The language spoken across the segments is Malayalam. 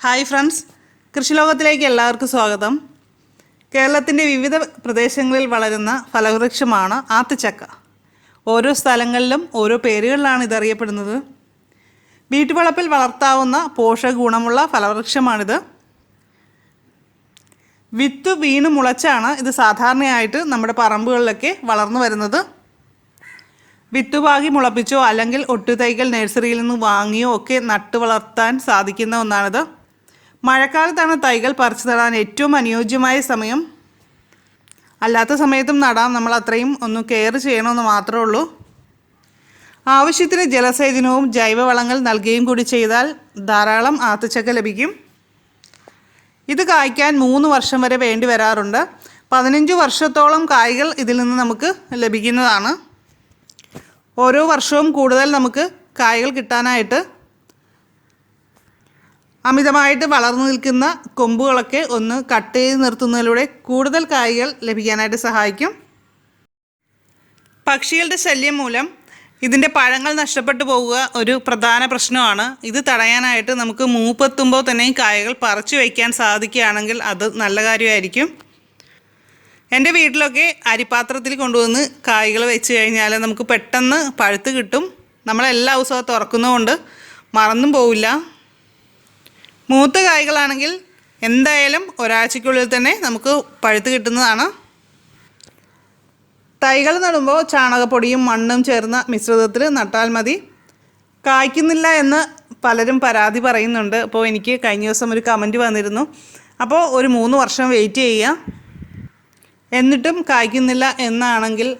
Hi friends. കൃഷിലോകത്തിലേക്ക് എല്ലാവർക്കും സ്വാഗതം. കേരളത്തിന്റെ വിവിധ പ്രദേശങ്ങളിൽ വളരുന്ന ഫലവൃക്ഷമാണ് ആത്തുചക്ക ഓരോ സ്ഥലങ്ങളിലും ഓരോ പേരുകളിലാണ് ഇതറിയപ്പെടുന്നത്. വീട്ടുവളപ്പിൽ വളർത്താവുന്ന പോഷക ഗുണമുള്ള ഫലവൃക്ഷമാണിത്. വിത്ത് വീണ് മുളച്ചാണ് ഇത് സാധാരണയായിട്ട് നമ്മുടെ പറമ്പുകളിലൊക്കെ വളർന്നു വരുന്നത്. വിത്തുപാകി മുളപ്പിച്ചോ അല്ലെങ്കിൽ ഒട്ടുതൈകൾ നഴ്സറിയിൽ നിന്ന് വാങ്ങിയോ ഒക്കെ നട്ടു വളർത്താൻ സാധിക്കുന്ന ഒന്നാണിത്. മഴക്കാലത്താണ് തൈകൾ പറിച്ചു നടാൻ ഏറ്റവും അനുയോജ്യമായ സമയം. അല്ലാത്ത സമയത്തും നടാം. നമ്മൾ അത്രയും ഒന്ന് കെയർ ചെയ്യണമെന്ന് മാത്രമേ ഉള്ളൂ. ആവശ്യത്തിന് ജലസേചനവും ജൈവവളങ്ങൾ നൽകുകയും കൂടി ചെയ്താൽ ധാരാളം ആത്തച്ചക്ക ലഭിക്കും. ഇത് കായ്ക്കാൻ മൂന്ന് വർഷം വരെ വേണ്ടി വരാറുണ്ട്. പതിനഞ്ച് വർഷത്തോളം കായ്കൾ ഇതിൽ നിന്ന് നമുക്ക് ലഭിക്കുന്നതാണ്. ഓരോ വർഷവും കൂടുതൽ നമുക്ക് കായകൾ കിട്ടാനായിട്ട് അമിതമായിട്ട് വളർന്നു നിൽക്കുന്ന കൊമ്പുകളൊക്കെ ഒന്ന് കട്ട് ചെയ്ത് നിർത്തുന്നതിലൂടെ കൂടുതൽ കായ്കൾ ലഭിക്കാനായിട്ട് സഹായിക്കും. പക്ഷികളുടെ ശല്യം മൂലം ഇതിന്റെ പഴങ്ങൾ നഷ്ടപ്പെട്ടു പോവുക ഒരു പ്രധാന പ്രശ്നമാണ്. ഇത് തടയാനായിട്ട് നമുക്ക് മൂപ്പെത്തുമ്പോൾ തന്നെ കായകൾ പറിച്ചു വയ്ക്കാൻ സാധിക്കുകയാണെങ്കിൽ അത് നല്ല കാര്യമായിരിക്കും. എന്റെ വീട്ടിലൊക്കെ അരിപാത്രത്തിൽ കൊണ്ടുവന്ന് കായ്കൾ വെച്ച് കഴിഞ്ഞാൽ നമുക്ക് പെട്ടെന്ന് പഴുത്ത് കിട്ടും. നമ്മളെല്ലാ ദിവസവും തുറക്കുന്നതുകൊണ്ട് മറന്നും പോവില്ല. മൂത്ത കായ്കളാണെങ്കിൽ എന്തായാലും ഒരാഴ്ചയ്ക്കുള്ളിൽ തന്നെ നമുക്ക് പഴുത്ത് കിട്ടുന്നതാണ്. തൈകൾ നടുമ്പോൾ ചാണകപ്പൊടിയും മണ്ണും ചേർന്ന മിശ്രിതത്തിൽ നട്ടാൽ മതി. കായ്ക്കുന്നില്ല എന്ന് പലരും പരാതി പറയുന്നുണ്ട്. അപ്പോൾ എനിക്ക് കഴിഞ്ഞ ദിവസം ഒരു കമന്റ് വന്നിരുന്നു. അപ്പോൾ ഒരു മൂന്ന് വർഷം വെയിറ്റ് ചെയ്യുക. എന്നിട്ടും കായ്ക്കുന്നില്ല എന്നാണെങ്കിൽ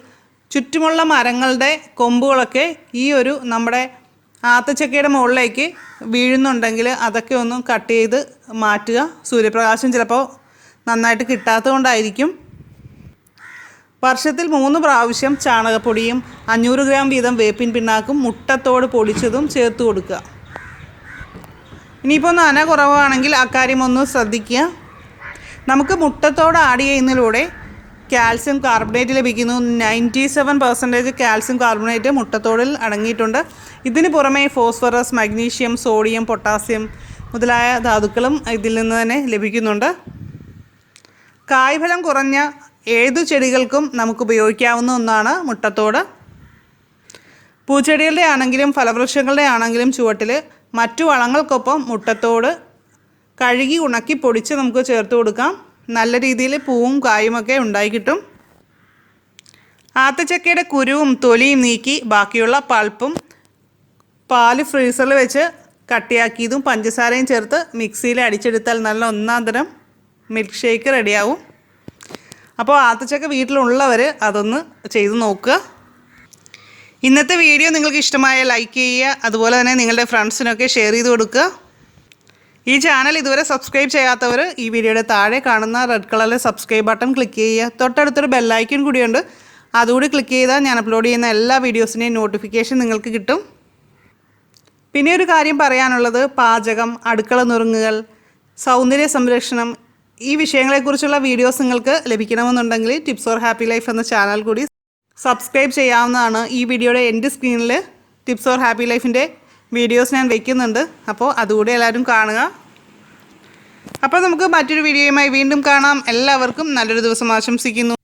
ചുറ്റുമുള്ള മരങ്ങളുടെ കൊമ്പുകളൊക്കെ ഈ ഒരു നമ്മുടെ ആത്തച്ചക്കയുടെ മുകളിലേക്ക് വീഴുന്നുണ്ടെങ്കിൽ അതൊക്കെ ഒന്ന് കട്ട് ചെയ്ത് മാറ്റുക. സൂര്യപ്രകാശം ചിലപ്പോൾ നന്നായിട്ട് കിട്ടാത്തതുകൊണ്ടായിരിക്കും. വർഷത്തിൽ മൂന്ന് പ്രാവശ്യം ചാണകപ്പൊടിയും അഞ്ഞൂറ് ഗ്രാം വീതം വേപ്പിൻ പിണ്ണാക്കും മുട്ടത്തോട് പൊടിച്ചതും ചേർത്ത് കൊടുക്കുക. ഇനിയിപ്പോൾ നന കുറവാണെങ്കിൽ അക്കാര്യം ഒന്ന് ശ്രദ്ധിക്കുക. നമുക്ക് മുട്ടത്തോട് ആഡ് ചെയ്യുന്നതിലൂടെ കാൽസ്യം കാർബണേറ്റ് ലഭിക്കുന്നു. Ninety seven percentage calcium carbonate മുട്ടത്തോടിൽ അടങ്ങിയിട്ടുണ്ട്. ഇതിന് പുറമേ ഫോസ്ഫറസ് മഗ്നീഷ്യം സോഡിയം പൊട്ടാസ്യം മുതലായ ധാതുക്കളും ഇതിൽ നിന്ന് തന്നെ ലഭിക്കുന്നുണ്ട്. കായ്ഫലം കുറഞ്ഞ ഏതു ചെടികൾക്കും നമുക്ക് ഉപയോഗിക്കാവുന്ന ഒന്നാണ് മുട്ടത്തോട്. പൂച്ചെടികളുടെ ആണെങ്കിലും ഫലവൃക്ഷങ്ങളുടെ ആണെങ്കിലും ചുവട്ടിൽ മറ്റു വളങ്ങൾക്കൊപ്പം മുട്ടത്തോട് കഴുകി ഉണക്കി പൊടിച്ച് നമുക്ക് ചേർത്ത് കൊടുക്കാം. നല്ല രീതിയിൽ പൂവും കായുമൊക്കെ ഉണ്ടായി കിട്ടും ആത്തച്ചക്കയുടെ കുരുവും തൊലിയും നീക്കി ബാക്കിയുള്ള പൾപ്പും പാൽ ഫ്രീസറിൽ വെച്ച് കട്ടിയാക്കിയതും പഞ്ചസാരയും ചേർത്ത് മിക്സിയിൽ അടിച്ചെടുത്താൽ നല്ല ഒന്നാം തരം മിൽക്ക് ഷേക്ക് റെഡിയാവും. അപ്പോൾ ആത്തച്ചക്ക വീട്ടിലുള്ളവർ അതൊന്ന് ചെയ്ത് നോക്കുക. ഇന്നത്തെ വീഡിയോ നിങ്ങൾക്ക് ഇഷ്ടമായ ലൈക്ക് ചെയ്യുക അതുപോലെ തന്നെ നിങ്ങളുടെ ഫ്രണ്ട്സിനൊക്കെ ഷെയർ ചെയ്ത് കൊടുക്കുക. ഈ ചാനൽ ഇതുവരെ സബ്സ്ക്രൈബ് ചെയ്യാത്തവർ ഈ വീഡിയോയുടെ താഴെ കാണുന്ന റെഡ് കളറിലെ സബ്സ്ക്രൈബ് ബട്ടൺ ക്ലിക്ക് ചെയ്യുക. തൊട്ടടുത്തൊരു ബെല്ലൈക്കൺ കൂടിയുണ്ട്. അതുകൂടി ക്ലിക്ക് ചെയ്താൽ ഞാൻ അപ്ലോഡ് ചെയ്യുന്ന എല്ലാ വീഡിയോസിന്റെയും നോട്ടിഫിക്കേഷൻ നിങ്ങൾക്ക് കിട്ടും. പിന്നെ ഒരു കാര്യം പറയാനുള്ളത് പാചകം അടുക്കള നുറുങ്ങുകൾ സൗന്ദര്യ സംരക്ഷണം ഈ വിഷയങ്ങളെക്കുറിച്ചുള്ള വീഡിയോസ് നിങ്ങൾക്ക് ലഭിക്കണമെന്നുണ്ടെങ്കിൽ ടിപ്സ് ഓർ ഹാപ്പി ലൈഫ് എന്ന ചാനൽ കൂടി സബ്സ്ക്രൈബ് ചെയ്യാവുന്നതാണ് ഈ വീഡിയോയുടെ എന്റെ സ്ക്രീനിൽ ടിപ്സ് ഓർ ഹാപ്പി ലൈഫിന്റെ വീഡിയോസ് ഞാൻ വയ്ക്കുന്നുണ്ട് അപ്പോൾ അതുകൂടി എല്ലാവരും കാണുക. അപ്പോൾ നമുക്ക് മറ്റൊരു വീഡിയോയുമായി വീണ്ടും കാണാം. എല്ലാവർക്കും നല്ലൊരു ദിവസം ആശംസിക്കുന്നു.